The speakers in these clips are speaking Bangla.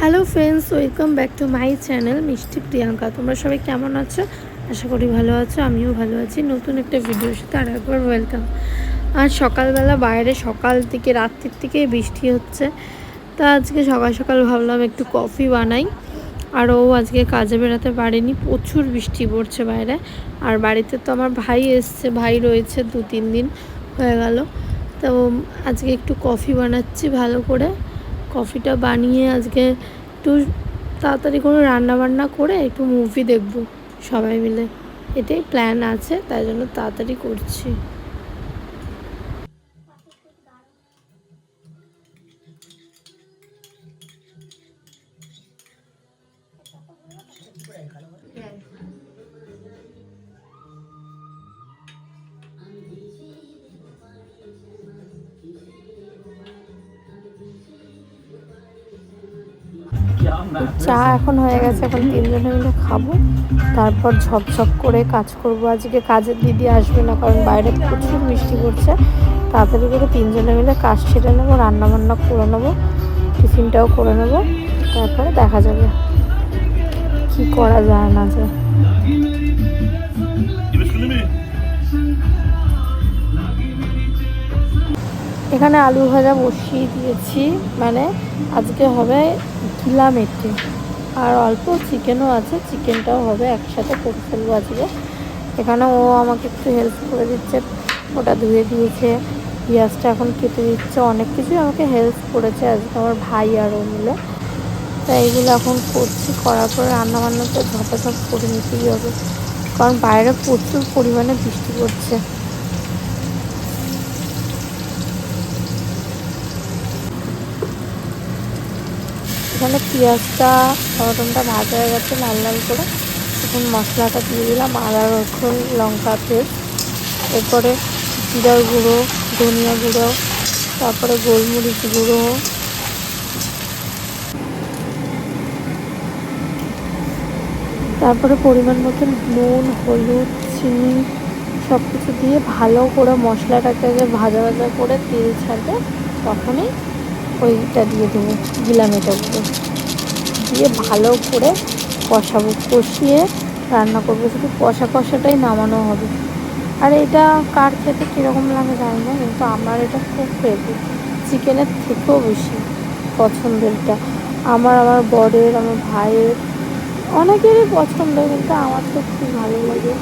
Hello friends welcome back to my channel Mishti Priyanka তোমরা সবাই কেমন আছো? আশা করি ভালো আছো, আমিও ভালো আছি। নতুন একটা ভিডিওর সাথে আর একবার ওয়েলকাম আর সকালবেলা বাইরে, সকাল থেকে রাত্রির থেকে বৃষ্টি হচ্ছে। তা আজকে সকাল সকাল ভাবলাম একটু কফি বানাই। আর ও আজকে কাজে বেরোতে পারেনি, প্রচুর বৃষ্টি পড়ছে বাইরে। আর বাড়িতে তো আমার ভাই এসছে, ভাই রয়েছে দু তিন দিন হয়ে গেল। তো আজকে একটু কফি বানাচ্ছি ভালো করে। কফিটা বানিয়ে আজকে একটু তাড়াতাড়ি কোনো রান্না বান্না করে একটু মুভি দেখব সবাই মিলে। এটাই প্ল্যান আছে, তাই জন্য তাড়াতাড়ি করছি। চা এখন হয়ে গেছে, এখন তিনজনে মিলে খাব। তারপর ঝপঝপ করে কাজ করব। আজকে কাজের দিদি আসবে না, কারণ বাইরে প্রচুর বৃষ্টি পড়ছে। তাড়াতাড়ি করে তিনজনে মিলে কাজ ছেড়ে নেব রান্না বান্না করে নেব, টিফিনটাও করে নেব, তারপরে দেখা যাবে। কি করা যায় না যায়। এখানে আলু ভাজা বসিয়ে দিয়েছি মানে আজকে হবে গিলা মেটে আর অল্প চিকেনও আছে, চিকেনটাও হবে, একসাথে করে ফেলব আজকে। এখানে ও আমাকে একটু হেল্প করে দিচ্ছে, ওটা ধুয়ে দিয়েছে, পেঁয়াজটা এখন কেটে দিচ্ছে, অনেক কিছুই আমাকে হেল্প করেছে আজকে আমার ভাই আর ও মিলে। তাই এগুলো এখন করছি, করার পরে রান্না বান্না তো ঝপাঝপ করে নিতেই হবে। কারণ বাইরে প্রচুর পরিমাণে বৃষ্টি পড়ছে। এখানে পেঁয়াজটা টমেটোটা ভাজা হয়ে গেছে, লাল লাল করে। এখন মশলাটা দিয়ে দিলাম, আদা, রসুন, লঙ্কা তেল এরপরে জিরার গুঁড়ো, ধনিয়া গুঁড়ো, তারপরে গোলমরিচ গুঁড়ো। তারপরে পরিমাণ মতন নুন, হলুদ, চিনি সব কিছু দিয়ে ভালো করে মশলাটাকে ভাজা ভাজা করে তেল ছাড়বে, তখনই ওইটা দিয়ে দেবো গিলামিটাগুলো দিয়ে ভালো করে কষাবো, কষিয়ে রান্না করব। শুধু কষা কষাটাই নামানো হবে। আর এটা কার খেতে কীরকম লাগে জানি না, কিন্তু আমার এটা খুব ফেভারিট চিকেনের থেকেও বেশি পছন্দের এটা আমার আমার বরের, আমার ভাইয়ের অনেকেরই পছন্দ, কিন্তু আমার তো খুব ভালো লাগে।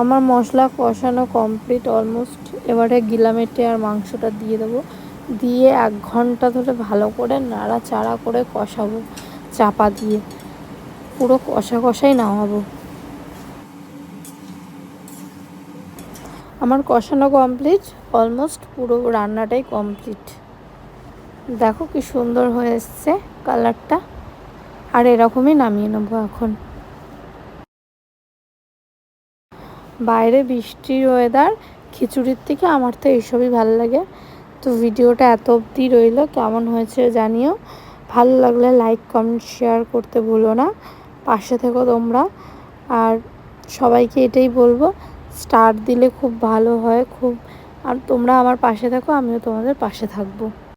আমার মশলা কষানো কমপ্লিট অলমোস্ট এবারে গিলামেটে আর মাংসটা দিয়ে দেবো। দিয়ে এক ঘণ্টা ধরে ভালো করে নাড়া চাড়া করে কষাবো, চাপা দিয়ে। পুরো কষা কষাই নামাবো। আমার কষানো কমপ্লিট অলমোস্ট পুরো রান্নাটাই কমপ্লিট দেখো কি সুন্দর হয়ে এসছে কালারটা আর এরকমই নামিয়ে নেব এখন। বাইরে বৃষ্টির ওয়েদার খিচুড়ির থেকে আমার তো এইসবই ভালো লাগে। তো ভিডিওটা এত অবধি রইল, কেমন হয়েছে জানিও। ভালো লাগলে লাইক কমেন্ট শেয়ার করতে ভুলো না। পাশে থেকো তোমরা। আর সবাইকে এটাই বলব স্টার দিলে খুব ভালো হয়, খুব আর তোমরা আমার পাশে থাকো, আমিও তোমাদের পাশে থাকব।